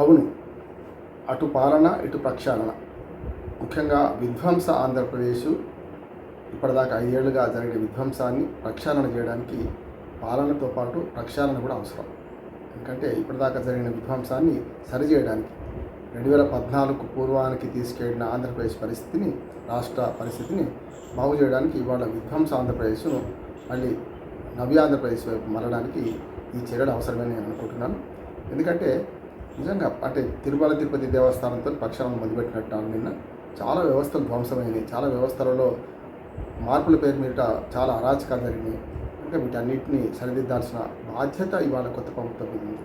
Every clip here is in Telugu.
అవును. అటు పాలన ఇటు ప్రక్షాళన. ముఖ్యంగా విధ్వంస ఆంధ్రప్రదేశ్ ఇప్పటిదాకా ఐదేళ్ళుగా జరిగిన విధ్వంసాన్ని ప్రక్షాళన చేయడానికి పాలనతో పాటు ప్రక్షాళన కూడా అవసరం. ఎందుకంటే ఇప్పటిదాకా జరిగిన విధ్వంసాన్ని సరిచేయడానికి రెండు వేల పద్నాలుగు పూర్వానికి తీసుకెళ్ళిన ఆంధ్రప్రదేశ్ పరిస్థితిని రాష్ట్ర పరిస్థితిని బాగు చేయడానికి ఇవాళ విధ్వంస ఆంధ్రప్రదేశ్ను మళ్ళీ నవ్య ఆంధ్రప్రదేశ్ వైపు మరడానికి ఈ చర్యలు అవసరమని నేను అనుకుంటున్నాను. ఎందుకంటే నిజంగా అంటే తిరుమల తిరుపతి దేవస్థానంతో పక్షాలను మొదలుపెట్టినట్టు నిన్న చాలా వ్యవస్థలు ధ్వంసమైనవి చాలా వ్యవస్థలలో మార్పుల పేరు మీద చాలా అరాచకాలు జరిగినాయి. అంటే వీటన్నిటిని సరిదిద్దాల్సిన బాధ్యత ఇవాళ కొత్త ప్రభుత్వం ఉంది.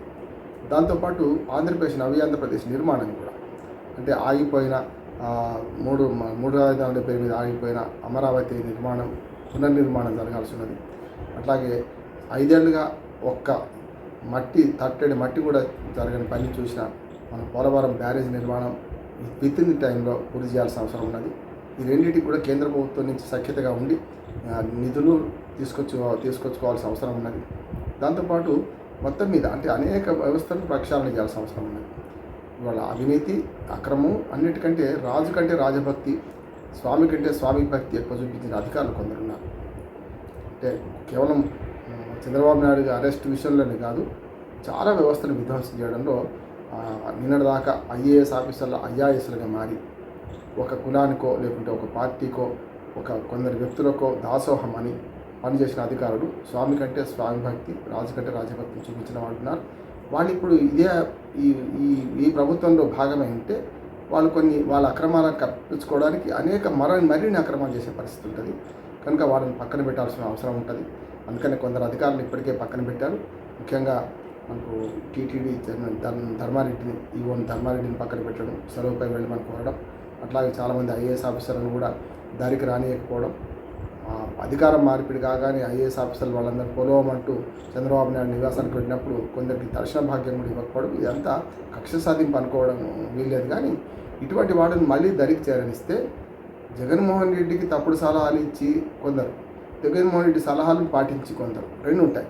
దాంతోపాటు ఆంధ్రప్రదేశ్ నవీ ఆంధ్రప్రదేశ్ నిర్మాణం కూడా. అంటే ఆగిపోయిన మూడు మూడు రాజధానుల పేరు మీద ఆగిపోయిన అమరావతి నిర్మాణం పునర్నిర్మాణం జరగాల్సి ఉన్నది. అట్లాగే ఐదేళ్ళుగా ఒక్క మట్టి తట్టడి మట్టి కూడా జరగని పని చూసిన మన పోలవరం బ్యారేజ్ నిర్మాణం విత్ ఇన్ టైంలో పూర్తి చేయాల్సిన అవసరం ఉన్నది. ఈ రెండింటికి కూడా కేంద్ర ప్రభుత్వం నుంచి సఖ్యతగా ఉండి నిధులు తీసుకొచ్చు తీసుకొచ్చుకోవాల్సిన అవసరం ఉన్నది. దాంతోపాటు మొత్తం మీద అంటే అనేక వ్యవస్థలను ప్రక్షాళన చేయాల్సిన అవసరం ఉన్నది. ఇవాళ అవినీతి అక్రమం అన్నిటికంటే రాజు కంటే రాజభక్తి స్వామి కంటే స్వామి భక్తి ఎక్కువ చూపించిన అధికారులు కొందరున్నారు. అంటే కేవలం చంద్రబాబు నాయుడు అరెస్ట్ విషయంలోనే కాదు చాలా వ్యవస్థను విధ్వంసం చేయడంలో నిన్నటి నిన్నటిదాకా ఐఏఎస్ ఆఫీసర్లు ఐఆర్ఎస్లుగా మారి ఒక కులానికో లేకుంటే ఒక పార్టీకో ఒక కొందరు వ్యక్తులకో దాసోహం అని పనిచేసిన అధికారులు స్వామి కంటే స్వామి భక్తి రాజు కంటే రాజభక్తిని చూపించిన వాళ్ళు ఉన్నారు. వాళ్ళు ఇప్పుడు ఇదే ఈ ఈ ఈ ప్రభుత్వంలో భాగమై ఉంటే వాళ్ళు కొన్ని వాళ్ళ అక్రమాలను కప్పించుకోవడానికి అనేక మర మరిన్ని అక్రమాలు చేసే పరిస్థితి ఉంటుంది. కనుక వాళ్ళని పక్కన పెట్టాల్సిన అవసరం ఉంటుంది. అందుకని కొందరు అధికారులు ఇప్పటికే పక్కన పెట్టారు. ముఖ్యంగా మనకు టీటీడీ ధర్మారెడ్డిని ఈవోన్ ధర్మారెడ్డిని పక్కన పెట్టడం సెలవుపై వెళ్ళమని కోరడం అట్లాగే చాలామంది ఐఏఎస్ ఆఫీసర్లను కూడా దారికి రానియకపోవడం అధికారం మార్పిడి కాగానే ఐఏఎస్ ఆఫీసర్లు వాళ్ళందరూ పొలవమంటూ చంద్రబాబు నాయుడు నివాసానికి వెళ్ళినప్పుడు కొందరికి దర్శన భాగ్యం కూడా ఇవ్వకపోవడం ఇదంతా కక్ష సాధింపు అనుకోవడం వీల్లేదు. కానీ ఇటువంటి వాళ్ళని మళ్ళీ దరికి చేరనిస్తే జగన్మోహన్ రెడ్డికి తప్పుడు సలహాలు ఇచ్చి కొందరు. జగన్మోహన్ రెడ్డి సలహాలను పాటించి కొందరు. రెండు ఉంటాయి.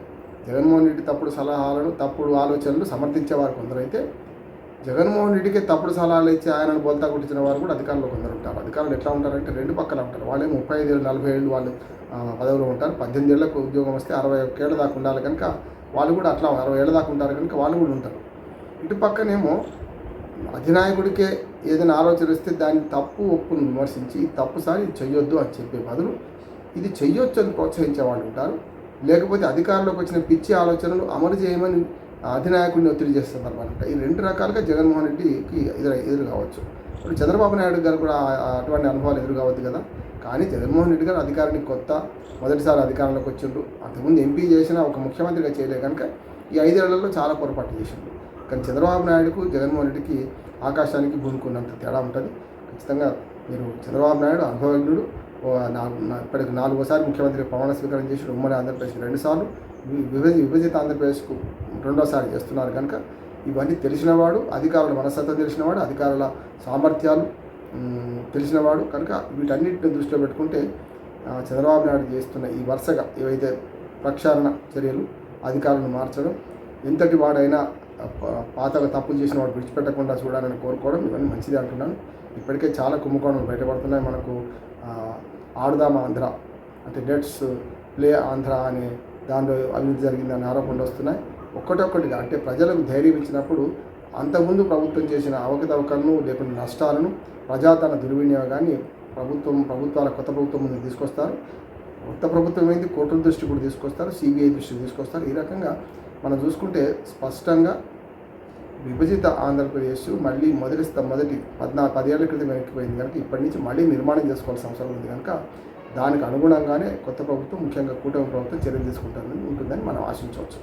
జగన్మోహన్ రెడ్డి తప్పుడు సలహాలను తప్పుడు ఆలోచనలు సమర్థించేవారు కొందరైతే జగన్మోహన్ రెడ్డికి తప్పుడు సలహాలు ఇచ్చి ఆయనను బోల్తా కొట్టించిన వారు కూడా అధికారులు కొందరు ఉంటారు. అధికారులు ఎట్లా ఉంటారంటే రెండు పక్కల ఉంటారు. వాళ్ళే ముప్పై ఐదు ఏళ్ళు నలభై ఏళ్ళు వాళ్ళు పదవిలో ఉంటారు. పద్దెనిమిది ఏళ్ళకు ఉద్యోగం వస్తే అరవై ఒక్కేళ్ళ దాకా ఉండాలి కనుక వాళ్ళు కూడా అట్లా అరవై ఏళ్ళ దాకా ఉంటారు కనుక వాళ్ళు కూడా ఉంటారు. ఇటు పక్కనేమో అధినాయకుడికే ఏదైనా ఆలోచన వస్తే దాన్ని తప్పు ఒప్పును విమర్శించి తప్పుసారి తప్పు సారి ఇది చెయ్యొద్దు అని చెప్పే బదులు ఇది చెయ్యొచ్చు అని ప్రోత్సహించే వాళ్ళు ఉంటారు. లేకపోతే అధికారంలోకి వచ్చిన పిచ్చి ఆలోచనలు అమలు చేయమని అధినాయకుడిని ఒత్తిడి చేస్తున్నారు అనమాట. ఈ రెండు రకాలుగా జగన్మోహన్ రెడ్డికి ఎదురు ఎదురు కావచ్చు. ఇప్పుడు చంద్రబాబు నాయుడు గారు కూడా అటువంటి అనుభవాలు ఎదురు కావద్దు కదా. కానీ జగన్మోహన్ రెడ్డి గారు అధికారానికి కొత్త మొదటిసారి అధికారంలోకి వచ్చిండ్రు అంతకుముందు ఎంపీ చేసిన ఒక ముఖ్యమంత్రిగా చేయలే కనుక ఈ ఐదేళ్ళలో చాలా పొరపాటు చేసిండు. కానీ చంద్రబాబు నాయుడుకు జగన్మోహన్ రెడ్డికి ఆకాశానికి భూమికున్నంత తేడా ఉంటుంది. ఖచ్చితంగా మీరు చంద్రబాబు నాయుడు అనుభవజ్ఞుడు ఓ నాలుగు ఇప్పటికి నాలుగోసారి ముఖ్యమంత్రి ప్రమాణ స్వీకారం చేసి ఉమ్మడి ఆంధ్రప్రదేశ్ రెండుసార్లు విభజ విభజిత ఆంధ్రప్రదేశ్కు రెండోసారి చేస్తున్నారు కనుక ఇవన్నీ తెలిసినవాడు అధికారుల మనస్తత్వం తెలిసినవాడు అధికారుల సామర్థ్యాలు తెలిసినవాడు కనుక వీటన్నిటిని దృష్టిలో పెట్టుకుంటే చంద్రబాబు నాయుడు చేస్తున్న ఈ వరుసగా ఏవైతే ప్రక్షాళన చర్యలు అధికారులను మార్చడం ఎంతటి వాడైనా పాతగా తప్పులు చేసిన వాడు విడిచిపెట్టకుండా చూడాలని కోరుకోవడం ఇవన్నీ మంచిది అంటున్నాను. ఇప్పటికే చాలా కుంభకోణాలు బయటపడుతున్నాయి. మనకు ఆ, ఆడుదాం ఆంధ్ర అంటే డెట్స్ ప్లే ఆంధ్ర అనే దానిలో అభివృద్ధి జరిగిందని ఆరోపణలు వస్తున్నాయి. ఒక్కటొక్కటిగా అంటే ప్రజలకు ధైర్యం ఇచ్చినప్పుడు అంతకుముందు ప్రభుత్వం చేసిన అవకతవకలను లేకుండా నష్టాలను ప్రజాధన దుర్వినియోగాన్ని ప్రభుత్వం ప్రభుత్వాల కొత్త ప్రభుత్వం ముందు తీసుకొస్తారు. కొత్త ప్రభుత్వం ఏంది? కోర్టుల దృష్టి కూడా తీసుకొస్తారు. సిబిఐ దృష్టి తీసుకొస్తారు. ఈ రకంగా మనం చూసుకుంటే స్పష్టంగా విభజిత ఆంధ్రప్రదేశ్ మళ్ళీ మొదటి స్థ- మొదటి పద్నాలుగు పదేళ్ళ క్రితం వెనక్కిపోయింది కనుక ఇప్పటి నుంచి మళ్ళీ నిర్మాణం చేసుకోవాల్సిన అవసరం ఉంది కనుక దానికి అనుగుణంగానే కొత్త ప్రభుత్వం ముఖ్యంగా కూటమి ప్రభుత్వం చర్యలు తీసుకుంటుందని ఉంటుందని మనం ఆశించవచ్చు.